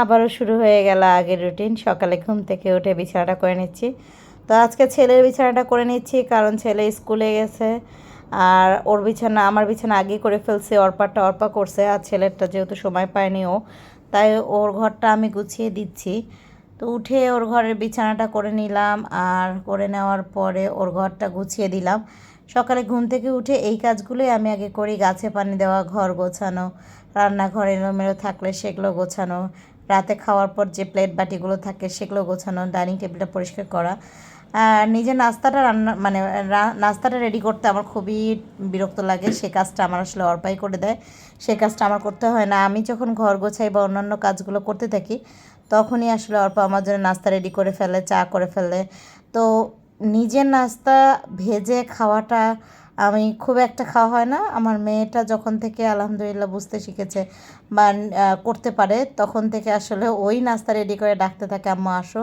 আবারও শুরু হয়ে গেল আগের রুটিন। সকালে ঘুম থেকে উঠে বিছানাটা করে নিচ্ছি। তো আজকে ছেলের বিছানাটা করে নিচ্ছি, কারণ ছেলে স্কুলে গেছে। আর ওর বিছানা, আমার বিছানা আগেই করে ফেলছে অর্পারটা অর্পা করছে, আর ছেলেরটা যেহেতু সময় পায়নি ও, তাই ওর ঘরটা আমি গুছিয়ে দিচ্ছি। তো উঠে ওর ঘরের বিছানাটা করে নিলাম, আর করে নেওয়ার পরে ওর ঘরটা গুছিয়ে দিলাম। সকালে ঘুম থেকে উঠে এই কাজগুলোই আমি আগে করি, গাছে পানি দেওয়া, ঘর গোছানো, রান্নাঘর এলোমেলো থাকলে সেগুলো গোছানো রাতে খাওয়ার পর যে প্লেট বাটিগুলো থাকে সেগুলো গোছানো ডাইনিং টেবিলটা পরিষ্কার করা। আর নিজের নাস্তাটা রান্না মানে নাস্তাটা রেডি করতে আমার খুবই বিরক্ত লাগে। সে কাজটা আমার আসলে অর্পাই করে দেয়। সে কাজটা আমার করতে হয় না। আমি যখন ঘর গোছাই বা অন্যান্য কাজগুলো করতে থাকি, তখনই আসলে অর্প আমার জন্য নাস্তা রেডি করে ফেলে, চা করে ফেলে। তো নিজের নাস্তা ভেজে খাওয়াটা আমি খুব একটা খাওয়া হয় না। আমার মেয়েটা যখন থেকে আলহামদুলিল্লাহ বুঝতে শিখেছে বা করতে পারে, তখন থেকে আসলে ওই নাস্তা রেডি করে ডাকতে থাকে, আম্মা, আসো।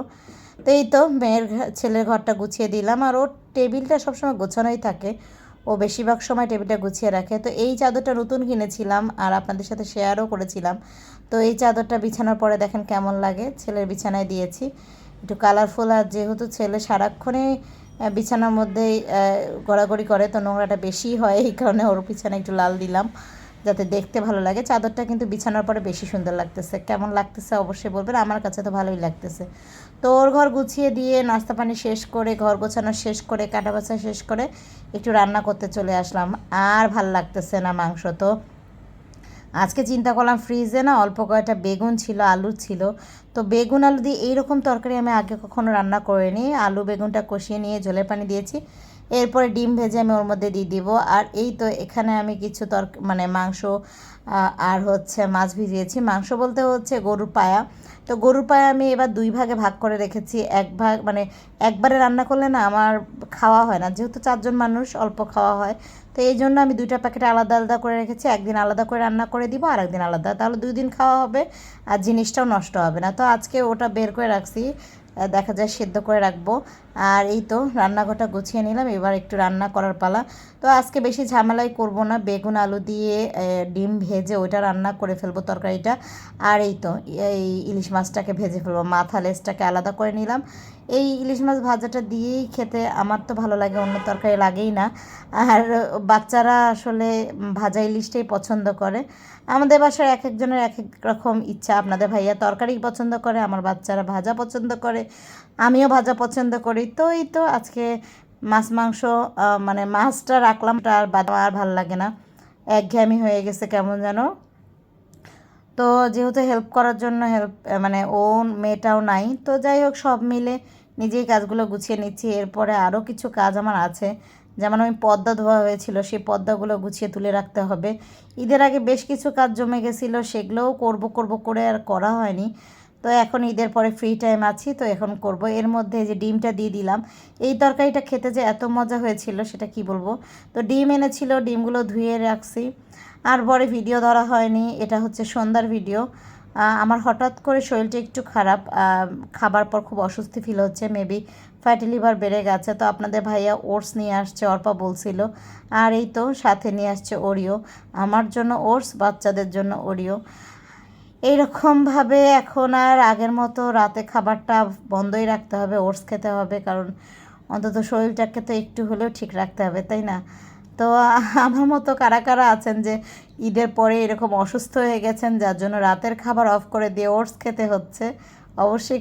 তো এই তো মেয়ের ছেলের ঘরটা গুছিয়ে দিলাম। আর ওর টেবিলটা সবসময় গোছানোই থাকে। ও বেশিরভাগ সময় টেবিলটা গুছিয়ে রাখে। তো এই চাদরটা নতুন কিনেছিলাম আর আপনাদের সাথে শেয়ারও করেছিলাম। তো এই চাদরটা বিছানোর পরে দেখেন কেমন লাগে। ছেলের বিছানায় দিয়েছি। একটু কালারফুল আর যেহেতু ছেলে সারাক্ষণে বিছানার মধ্যেই আহ, গড়াগড়ি করে তো নোংরাটা বেশি হয় এই কারণে ওর বিছানা একটু লাল দিলাম যাতে দেখতে ভালো লাগে। চাদরটা কিন্তু বিছানার পরে বেশি সুন্দর লাগতেছে। কেমন লাগতেছে অবশ্যই বলবেন আমার কাছে তো ভালোই লাগতেছে। তো ওর ঘর গুছিয়ে দিয়ে নাস্তা পানি শেষ করে ঘর গোছানো শেষ করে কাটা বাছা শেষ করে একটু রান্না করতে চলে আসলাম। আর ভালো লাগতেছে না মাংস তো। আজকে চিন্তা করলাম ফ্রিজে না অল্প কয়েকটা বেগুন ছিল, আলু ছিল। তো বেগুন, আলু দিয়ে এইরকম তরকারি আমি আগে কখনো রান্না করিনি। আলু বেগুনটা কষিয়ে নিয়ে জলের পানি দিয়েছি। এরপরে ডিম ভেজে আমি ওর মধ্যে দিয়ে দিব। আর এই তো এখানে আমি কিছু তর মানে মাংস আর হচ্ছে মাছ ভিজিয়েছি। মাংস বলতে হচ্ছে গরুর পায়া। তো গরুর পায়া আমি এবার দুই ভাগে ভাগ করে রেখেছি। এক ভাগ মানে একবারে রান্না করলে না আমার খাওয়া হয় না। যেহেতু চারজন মানুষ, অল্প খাওয়া হয়। তো এই জন্য আমি দুইটা প্যাকেট আলাদা আলাদা করে রেখেছি। একদিন আলাদা করে রান্না করে দিব, আর একদিন আলাদা। তাহলে দুই দিন খাওয়া হবে আর জিনিসটাও নষ্ট হবে না। তো আজকে ওটা বের করে রাখছি। দেখা যায় সেদ্ধ করে রাখব। আর এই তো রান্নাঘরটা গুছিয়ে নিলাম, এবার একটু রান্না করার পালা। তো আজকে বেশি ঝামেলাই করব না, বেগুন আলু দিয়ে ডিম ভেজে ওইটা রান্না করে ফেলব তরকারিটা। আর এই তো, এই ইলিশ মাছটাকে ভেজে ফেলব, মাথা লেজটাকে আলাদা করে নিলাম। এই ইলিশ মাছ ভাজাটা দিয়েই খেতে আমার তো ভালো লাগে, অন্য তরকারি লাগেই না। আর বাচ্চারা আসলে ভাজা ইলিশটাই পছন্দ করে। আমাদের বাসার এক একজনের এক এক রকম ইচ্ছা, আপনাদের ভাইয়া তরকারি পছন্দ করে, আমার বাচ্চারা ভাজা পছন্দ করে, আমিও ভাজা পছন্দ করি। তো এই তো আজকে মাছ, মাংস মানে মাছটা রাখলাম। আর বাদ আর ভালো লাগে না। একঘেয়েমি হয়ে গেছে কেমন যেন তো যেহেতু হেল্প করার জন্য হেল্প মানে ও মেয়েটাও নাই। তো যাই হোক, সব মিলে নিজেই কাজগুলো গুছিয়ে নিচ্ছি। এরপরে আরও কিছু কাজ আমার আছে। যেমন আমি পদ্মা ধোয়া হয়েছিল, সেই পদ্মাগুলো গুছিয়ে তুলে রাখতে হবে। ঈদের আগে বেশ কিছু কাজ জমে গেছিল, সেগুলোও করব করব করে আর করা হয়নি। তো এখন ঈদের পরে ফ্রি টাইম আছি, তো এখন করব। এর মধ্যে যে ডিমটা দিয়ে দিলাম, এই তরকারিটা খেতে যে এত মজা হয়েছিল সেটা কি বলব? তো ডিম এনেছিল, ডিমগুলো ধুয়ে রাখছি। আর পরে ভিডিও ধরা হয়নি, এটা হচ্ছে সন্ধ্যার ভিডিও আমার হঠাৎ করে শরীরটা একটু খারাপ খাবার পর খুব অস্বস্তি ফিল হচ্ছে মেবি ফ্যাটি লিভার বেড়ে গেছে। তো আপনাদের ভাইয়া ওটস নিয়ে আসছে, অর্পা বলছিল। আর এই তো সাথে নিয়ে আসছে ওরিও আমার জন্য ওটস বাচ্চাদের জন্য ওরিও এইরকমভাবে এখন আর আগের মতো রাতে খাবারটা বন্ধই রাখতে হবে, ওটস খেতে হবে, কারণ অন্তত শরীরটাকে তো একটু হলেও ঠিক রাখতে হবে, তাই না? তো আমার মতো কারা কারা আছেন যে ঈদের পরে এরকম অসুস্থ হয়ে গেছেন, যার জন্য রাতের খাবার অফ করে দিয়ে ওটস খেতে হচ্ছে, অবশ্যই